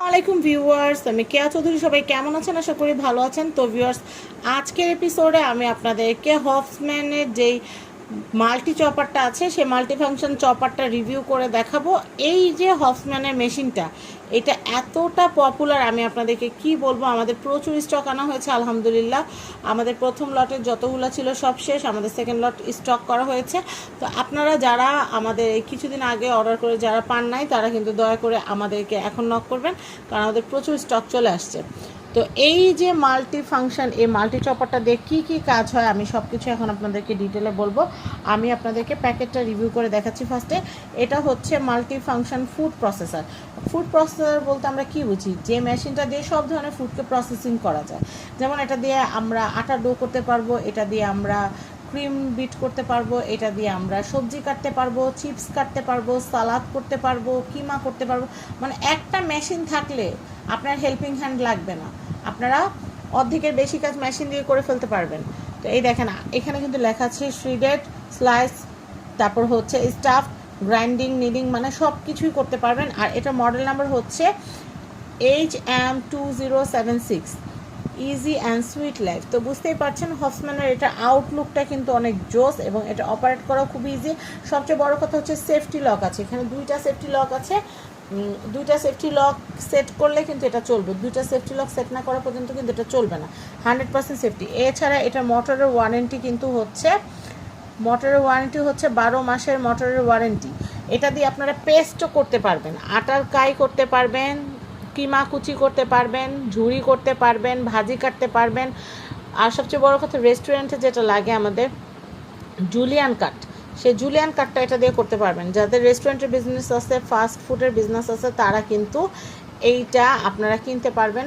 আলাইকুম ভিউয়ার্স, আমি কেয়া চৌধুরী, সবাই কেমন আছেন? আশা করি ভালো আছেন। তো ভিউয়ার্স, আজকের এপিসোডে আমি আপনাদেরকে হফসম্যানের যেই মাল্টি চপারটা আছে সেই মাল্টি ফাংশন চপারটা রিভিউ করে দেখাবো। এই যে হফসম্যানের মেশিনটা, এটা এতটা পপুলার আমি আপনাদেরকে কি বলব, আমাদের প্রচুর স্টক আনা হয়েছে, আলহামদুলিল্লাহ। আমাদের প্রথম লটের যতগুলো ছিল সব শেষ, আমাদের সেকেন্ড লট স্টক করা হয়েছে। তো আপনারা যারা আমাদের কিছুদিন আগে অর্ডার করে যারা পান নাই, তারা কিন্তু দয়া করে আমাদেরকে এখন নক করবেন, কারণ আমাদের প্রচুর স্টক চলে আসছে। তো এই যে মাল্টি ফাংশন এই মাল্টি চপারটা দিয়ে কী কী কাজ হয়, আমি সব কিছু এখন আপনাদেরকে ডিটেলে বলব। আমি আপনাদেরকে প্যাকেটটা রিভিউ করে দেখাচ্ছি ফার্স্টে এটা হচ্ছে multi function food processor food processor বলতে আমরা কি বুঝি? যে মেশিনটা দিয়ে সব ধরনের ফুডকে প্রসেসিং করা যায়। যেমন এটা দিয়ে আমরা আটা ডো করতে পারব, এটা দিয়ে আমরা ক্রিম বিট করতে পারব, এটা দিয়ে আমরা সবজি কাটতে পারব চিপস কাটতে পারব সালাদ করতে পারব, কিমা করতে পারব। মানে একটা মেশিন থাকলে আপনার হেল্পিং হ্যান্ড লাগবে না। আপনারা অর্ধেকের বেশি কাজ মেশিন দিয়ে করে ফেলতে পারবেন। তো এই দেখেন, এখানে কিন্তু লেখা আছে শ্রিডেড স্লাইস তারপর হচ্ছে স্টাফ গ্রাইন্ডিং নিডিং মানে সব কিছুই করতে পারবেন। আর এটা মডেল নাম্বার হচ্ছে H M two zero seven six easy and sweet life তো বুঝতেই পারছেন হফসম্যানের এটা আউটলুকটা কিন্তু অনেক জোস এবং এটা অপারেট করা খুব ইজি সবচেয়ে বড় কথা হচ্ছে সেফটি লক আছে। এখানে দুইটা সেফটি লক আছে। দুইটা সেফটি লক সেট করলে কিন্তু এটা চলবে। দুইটা সেফটি লক সেট না করা পর্যন্ত কিন্তু এটা চলবে না। হান্ড্রেড পার্সেন্ট সেফটি এছাড়া এটা মোটরের ওয়ারেন্টি কিন্তু হচ্ছে মোটরের ওয়ারেন্টি হচ্ছে বারো মাসের মোটরের ওয়ারেন্টি এটা দিয়ে আপনারা পেস্টও করতে পারবেন। আটার কাই করতে পারবেন, কিমা কুচি করতে পারবেন, ঝুড়ি করতে পারবেন, ভাজি কাটতে পারবেন। আর সবচেয়ে বড় কথা রেস্টুরেন্টে যেটা লাগে আমাদের জুলিয়ান কাট সেই জুলিয়ান কাটটা এটা দিয়ে করতে পারবেন। যাদের রেস্টুরেন্টের বিজনেস আছে ফাস্ট ফুডের বিজনেস আছে, তারা কিন্তু এইটা আপনারা কিনতে পারবেন।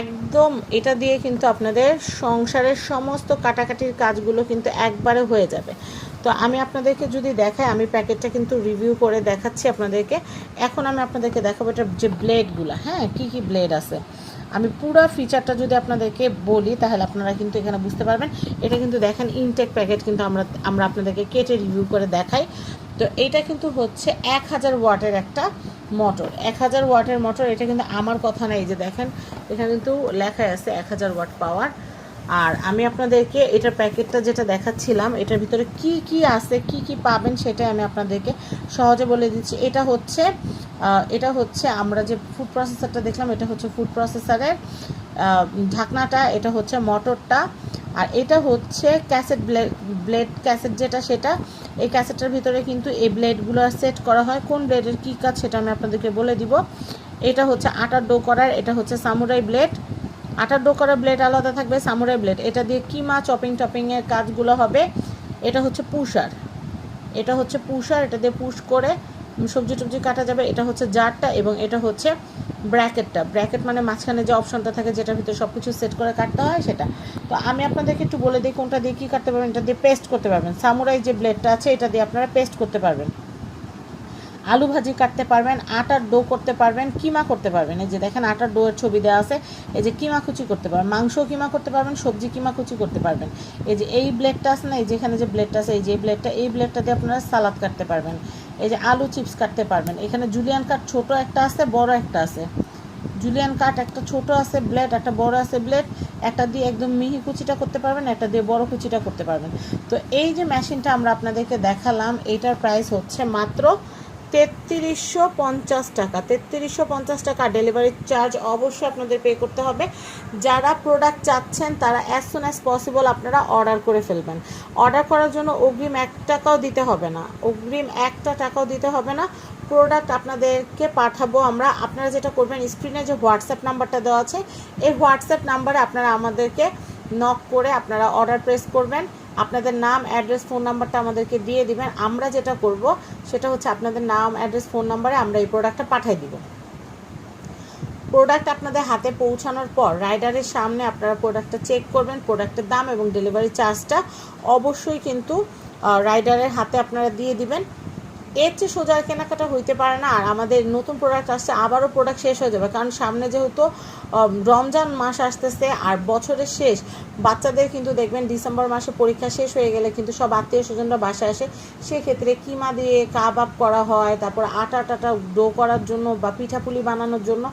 একদম এটা দিয়ে কিন্তু আপনাদের সংসারের সমস্ত কাটাকাটির কাজগুলো কিন্তু একবারে হয়ে যাবে। তো আমি আপনাদেরকে যদি দেখাই, আমি প্যাকেটটা কিন্তু রিভিউ করে দেখাচ্ছি আপনাদেরকে। এখন আমি আপনাদেরকে দেখাবো এটা যে ব্লেডগুলো হ্যাঁ? কি কি ব্লেড আছে? আমি পুরো ফিচারটা যদি আপনাদেরকে বলি, তাহলে আপনারা কিন্তু এখানে বুঝতে পারবেন। এটা কিন্তু দেখেন ইনটেক প্যাকেট কিন্তু আমরা আমরা আপনাদেরকে কেটে রিভিউ করে দেখাই। তো এটা কিন্তু হচ্ছে এক হাজার ওয়াটের একটা মোটর এক হাজার ওয়াটের মোটর এটা কিন্তু আমার কথা না, এই যে দেখেন, এখানে কিন্তু লেখাই আছে এক হাজার ওয়াট পাওয়ার। আর আমি আপনাদেরকে এটার প্যাকেটটা যেটা দেখাচ্ছিলাম, এটার ভিতরে কি কি আছে, কি কি পাবেন, সেটাই আমি আপনাদেরকে সহজে বলে দিচ্ছি। এটা হচ্ছে এটা হচ্ছে আমরা যে ফুড প্রসেসারটা দেখলাম, এটা হচ্ছে ফুড প্রসেসারের ঢাকনাটা, এটা হচ্ছে মটরটা, আর এটা হচ্ছে ক্যাসেট ব্লেড ব্লেড ক্যাসেট যেটা সেটা, এই ক্যাসেটের ভিতরে কিন্তু এই ব্লেডগুলো সেট করা হয়। কোন ব্লেডের কী কাজ সেটা আমি আপনাদেরকে বলে দিব। এটা হচ্ছে আটার ডো করার, এটা হচ্ছে সামুরাই ব্লেড আটার ডো করার ব্লেড আলাদা থাকবে, সামুরাই ব্লেড এটা দিয়ে কিমা চপিং টপিংয়ের কাজগুলো হবে? এটা হচ্ছে পুষার। এটা হচ্ছে পুষার, এটা দিয়ে পুশ করে সবজি টবজি কাটা যাবে, এটা হচ্ছে জারটা এবং এটা হচ্ছে ব্র্যাকেটটা। ব্র্যাকেট মানে মাঝখানে যে অপশনটা থাকে যেটার ভিতরে সব কিছু সেট করে কাটতে হয় সেটা। তো আমি আপনাদেরকে একটু বলে দিই কোনটা দিয়ে কী কাটতে পারবেন, এটা দিয়ে পেস্ট করতে পারবেন। সামুরাই যে ব্লেডটা আছে, এটা দিয়ে আপনারা পেস্ট করতে পারবেন। আলু ভাজি কাটতে পারবেন, আটার ডো করতে পারবেন, কিমা করতে পারবেন। এই যে দেখেন আটার ডোয়ের ছবি দেওয়া আছে, এই যে কিমা কুচি করতে পারবেন মাংস কিমা করতে পারবেন, সবজি কিমা কুচি করতে পারবেন। এই যে এই ব্লেডটা আছে না, এই যেখানে যে ব্লেডটা আছে, এই যে ব্লেডটা এই ব্লেডটা দিয়ে আপনারা সালাদ কাটতে পারবেন। এই যে আলু চিপস কাটতে পারবেন। এখানে জুলিয়ান কাট ছোট একটা আছে, বড় একটা আছে। জুলিয়ান কাট একটা ছোট আছে ব্লেড একটা বড় আছে ব্লেড একটা দিয়ে একদম মিহি কুচিটা করতে পারবেন, একটা দিয়ে বড় কুচিটা করতে পারবেন। তো এই যে মেশিনটা আমরা আপনাদেরকে দেখালাম এইটার প্রাইস হচ্ছে মাত্র তেত্রিশশো পঞ্চাশ টাকা। তেত্রিশশো পঞ্চাশ টাকা ডেলিভারি চার্জ অবশ্যই আপনাদের পে করতে হবে। যারা প্রোডাক্ট চাচ্ছেন, তারা অ্যাজ সুন অ্যাজ পসিবল আপনারা অর্ডার করে ফেলবেন। অর্ডার করার জন্য অগ্রিম এক টাকাও দিতে হবে না। অগ্রিম একটা টাকাও দিতে হবে না। প্রোডাক্ট আপনাদেরকে পাঠাবো আমরা। আপনারা যেটা করবেন স্ক্রিনে যে হোয়াটসঅ্যাপ নাম্বারটা দেওয়া আছে, এই হোয়াটসঅ্যাপ নাম্বারে আপনারা আমাদেরকে নক করে আপনারা অর্ডার প্রেস করবেন। আপনাদের নাম, অ্যাড্রেস, ফোন নাম্বারটা আমাদেরকে দিয়ে দিবেন। আমরা যেটা করব, সেটা হচ্ছে আপনাদের নাম, অ্যাড্রেস, ফোন নাম্বারে আমরা এই প্রোডাক্টটা পাঠিয়ে দিব। প্রোডাক্ট আপনাদের হাতে পৌঁছানোর পর রাইডারের সামনে আপনারা প্রোডাক্টটা চেক করবেন, প্রোডাক্টের দাম এবং ডেলিভারি চার্জটা অবশ্যই কিন্তু রাইডারের হাতে আপনারা দিয়ে দিবেন। এর চেয়ে সোজা কেনাকাটা হইতে পারে না, আর আমাদের নতুন প্রোডাক্ট আসছে, আবারও প্রোডাক্ট শেষ হয়ে যাবে। কারণ সামনে যেহেতু রমজান মাস আসতেছে, আর বছরের শেষ, বাচ্চাদের কিন্তু দেখবেন ডিসেম্বর মাসে পরীক্ষা শেষ হয়ে গেলে কিন্তু সব আত্মীয় স্বজনরা বাসায় আসে। সেক্ষেত্রে কিমা দিয়ে কাবাব করা হয়, তারপর আটা টাটা ডো করার জন্য বা পিঠাপুলি বানানোর জন্য।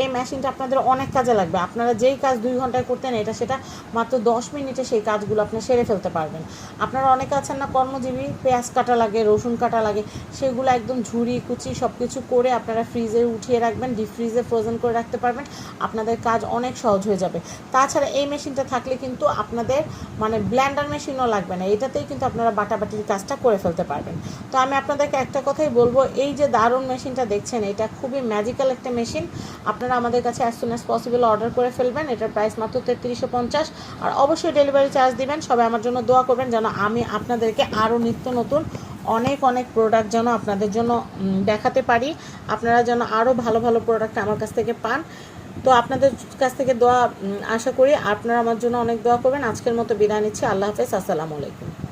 এই মেশিনটা আপনাদের অনেক কাজে লাগবে। আপনারা যেই কাজ দুই ঘন্টায় করতেন, এটা সেটা মাত্র দশ মিনিটে সেই কাজগুলো আপনি সেরে ফেলতে পারবেন। আপনারা অনেকে আছেন না কর্মজীবী, পেঁয়াজ কাটা লাগে, রসুন কাটা লাগে সেগুলো একদম ঝুড়ি, কুচি সব কিছু করে আপনারা ফ্রিজে উঠিয়ে রাখবেন ডিপ ফ্রিজে ফ্রোজেন করে রাখতে পারবেন। আপনাদের কাজ অনেক সহজ হয়ে যাবে। তাছাড়া এই মেশিনটা থাকলে কিন্তু আপনাদের মানে ব্ল্যান্ডার মেশিনও লাগবে না। এটাতেই কিন্তু আপনারা বাটাবাটির কাজটা করে ফেলতে পারবেন। তো আমি আপনাদেরকে একটা কথাই বলব, এই যে দারুণ মেশিনটা দেখছেন, এটা খুবই ম্যাজিক্যাল একটা মেশিন আপনারা আমাদের কাছে as soon as possible order করে ফেলবেন। এটার প্রাইস মাত্র তেত্রিশশো পঞ্চাশ। আর অবশ্যই ডেলিভারি চার্জ দিবেন। সবাই আমার জন্য দোয়া করবেন যেন আমি আপনাদেরকে আরও নিত্য নতুন অনেক অনেক প্রোডাক্ট যেন আপনাদের জন্য দেখাতে পারি। আপনারা যেন আরও ভালো ভালো প্রোডাক্ট আমার কাছ থেকে পান। তো আপনাদের কাছ থেকে দোয়া আশা করি আপনারা আমার জন্য অনেক দোয়া করবেন। আজকের মতো বিদায় নিচ্ছি। আল্লাহ হাফেজ। আসসালামু আলাইকুম।